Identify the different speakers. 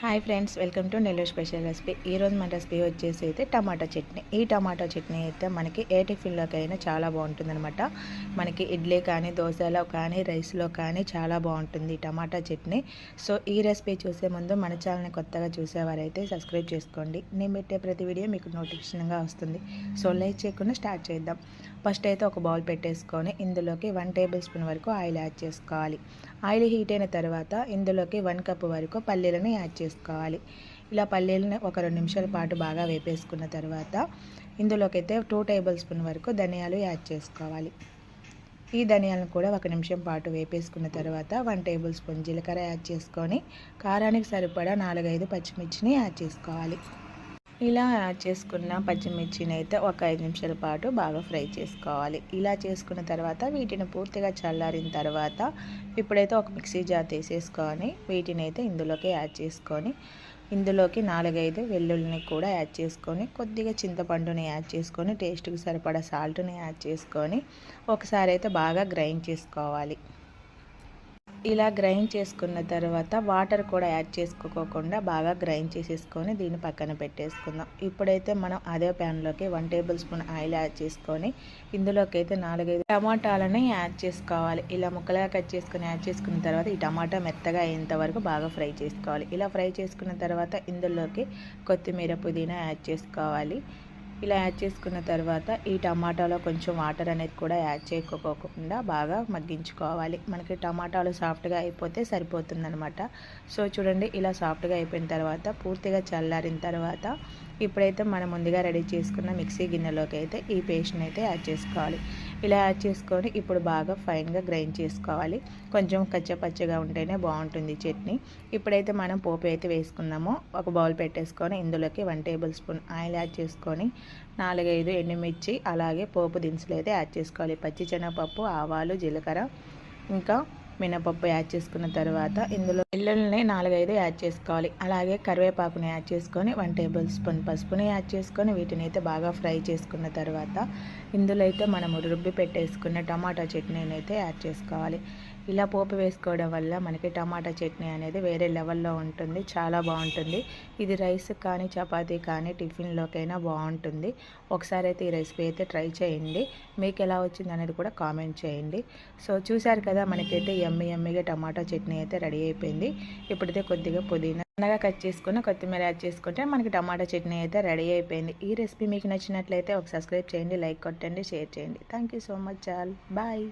Speaker 1: Hi friends welcome to Nellore special recipe ఈరోజు మన recipe వచ్చేసి అయితే టమాటా చట్నీ. ఈ టమాటా చట్నీ అయితే మనకి ఏ టిఫిన్లోకైనా చాలా బాగుంటుందన్నమాట. మనకి ఇడ్లీ కానీ దోశలో కానీ రైస్లో కానీ చాలా బాగుంటుంది ఈ టమాటా చట్నీ. సో ఈ రెసిపీ చూసే ముందు మన ఛానల్ని కొత్తగా చూసేవారైతే సబ్స్క్రైబ్ చేసుకోండి. నేను పెట్టే ప్రతి వీడియో మీకు నోటిఫికేషన్గా వస్తుంది. సో లైక్ చేయకుండా స్టార్ట్ చేద్దాం. ఫస్ట్ అయితే ఒక బౌల్ పెట్టేసుకొని ఇందులోకి వన్ టేబుల్ స్పూన్ వరకు ఆయిల్ యాడ్ చేసుకోవాలి. ఆయిల్ హీట్ అయిన తర్వాత ఇందులోకి వన్ కప్ వరకు పల్లీలను యాడ్ చేసుకోవాలి. ఇలా పల్లీలను ఒక రెండు నిమిషాల పాటు బాగా వేపేసుకున్న తర్వాత ఇందులోకైతే టూ టేబుల్ స్పూన్ వరకు ధనియాలు యాడ్ చేసుకోవాలి. ఈ ధనియాలను కూడా ఒక నిమిషం పాటు వేపేసుకున్న తర్వాత వన్ టేబుల్ స్పూన్ జీలకర్ర యాడ్ చేసుకొని కారానికి సరిపడా నాలుగైదు పచ్చిమిర్చిని యాడ్ చేసుకోవాలి. ఇలా యాడ్ చేసుకున్న పచ్చిమిర్చిని అయితే ఒక ఐదు నిమిషాల పాటు బాగా ఫ్రై చేసుకోవాలి. ఇలా చేసుకున్న తర్వాత వీటిని పూర్తిగా చల్లారిన తర్వాత ఇప్పుడైతే ఒక మిక్సీ జార్ తీసేసుకొని వీటిని అయితే ఇందులోకి యాడ్ చేసుకొని ఇందులోకి నాలుగైదు వెల్లుల్లిని కూడా యాడ్ చేసుకొని కొద్దిగా చింతపండుని యాడ్ చేసుకొని టేస్ట్కి సరిపడా సాల్ట్ని యాడ్ చేసుకొని ఒకసారి అయితే బాగా గ్రైండ్ చేసుకోవాలి. ఇలా గ్రైండ్ చేసుకున్న తర్వాత వాటర్ కూడా యాడ్ చేసుకోకుండా బాగా గ్రైండ్ చేసేసుకొని దీన్ని పక్కన పెట్టేసుకుందాం. ఇప్పుడైతే మనం అదే ప్యాన్లోకి one tablespoon oil add చేసుకొని ఇందులోకి అయితే నాలుగైదు టమాటాలని యాడ్ చేసుకోవాలి. ఇలా ముక్కలుగా కట్ చేసుకొని యాడ్ చేసుకున్న తర్వాత ఈ టమాటా మెత్తగా అయ్యేంత వరకు బాగా ఫ్రై చేసుకోవాలి. ఇలా ఫ్రై చేసుకున్న తర్వాత ఇందులోకి కొత్తిమీర పుదీనా యాడ్ చేసుకోవాలి. ఇలా యాడ్ చేసుకున్న తర్వాత ఈ టమాటాలో కొంచెం వాటర్ అనేది కూడా యాడ్ చేయకపోకుండా బాగా మగ్గించుకోవాలి. మనకి టమాటాలు సాఫ్ట్గా అయిపోతే సరిపోతుందనమాట సో చూడండి ఇలా సాఫ్ట్గా అయిపోయిన తర్వాత పూర్తిగా చల్లారిన తర్వాత ఇప్పుడైతే మనం ముందుగా రెడీ చేసుకున్న మిక్సీ గిన్నెలోకి అయితే ఈ పేస్ట్ని అయితే యాడ్ చేసుకోవాలి. ఇలా యాడ్ చేసుకొని ఇప్పుడు బాగా ఫైన్గా గ్రైండ్ చేసుకోవాలి. కొంచెం కచ్చపచ్చగా ఉంటేనే బాగుంటుంది చట్నీ. ఇప్పుడైతే మనం పోపు అయితే వేసుకున్నామో ఒక బౌల్ పెట్టేసుకొని ఇందులోకి one tablespoon oil add చేసుకొని నాలుగైదు ఎండుమిర్చి అలాగే పోపు దినుసులు అయితే యాడ్ చేసుకోవాలి. పచ్చిశనగపప్పు ఆవాలు జీలకర్ర ఇంకా మినపప్పు యాడ్ చేసుకున్న తర్వాత ఇందులో వెల్లుల్లిని నాలుగైదు యాడ్ చేసుకోవాలి. అలాగే కరివేపాకుని యాడ్ చేసుకొని వన్ టేబుల్ స్పూన్ పసుపుని యాడ్ చేసుకొని వీటిని అయితే బాగా ఫ్రై చేసుకున్న తర్వాత ఇందులో అయితే మనము రుబ్బి పెట్టేసుకున్న టమాటా చట్నీని అయితే యాడ్ చేసుకోవాలి. ఇలా పోపు వేసుకోవడం వల్ల మనకి టమాటా చట్నీ అనేది వేరే లెవెల్లో ఉంటుంది చాలా బాగుంటుంది. ఇది రైస్ కానీ చపాతీ కానీ టిఫిన్లోకైనా బాగుంటుంది. ఒకసారి అయితే ఈ రెసిపీ అయితే ట్రై చేయండి. మీకు ఎలా వచ్చింది అనేది కూడా కామెంట్ చేయండి. సో చూశారు కదా మనకైతే ఎమ్మి ఎమ్మిగా టమాటా చట్నీ అయితే రెడీ అయిపోయింది. ఇప్పుడైతే కొద్దిగా పుదీనా సన్నగా కట్ చేసుకుని కొత్తిమీర యాడ్ చేసుకుంటే మనకి టమాటా చట్నీ అయితే రెడీ అయిపోయింది. ఈ రెసిపీ మీకు నచ్చినట్లయితే ఒక సబ్స్క్రైబ్ చేయండి లైక్ కొట్టండి షేర్ చేయండి. Thank you so much all. Bye.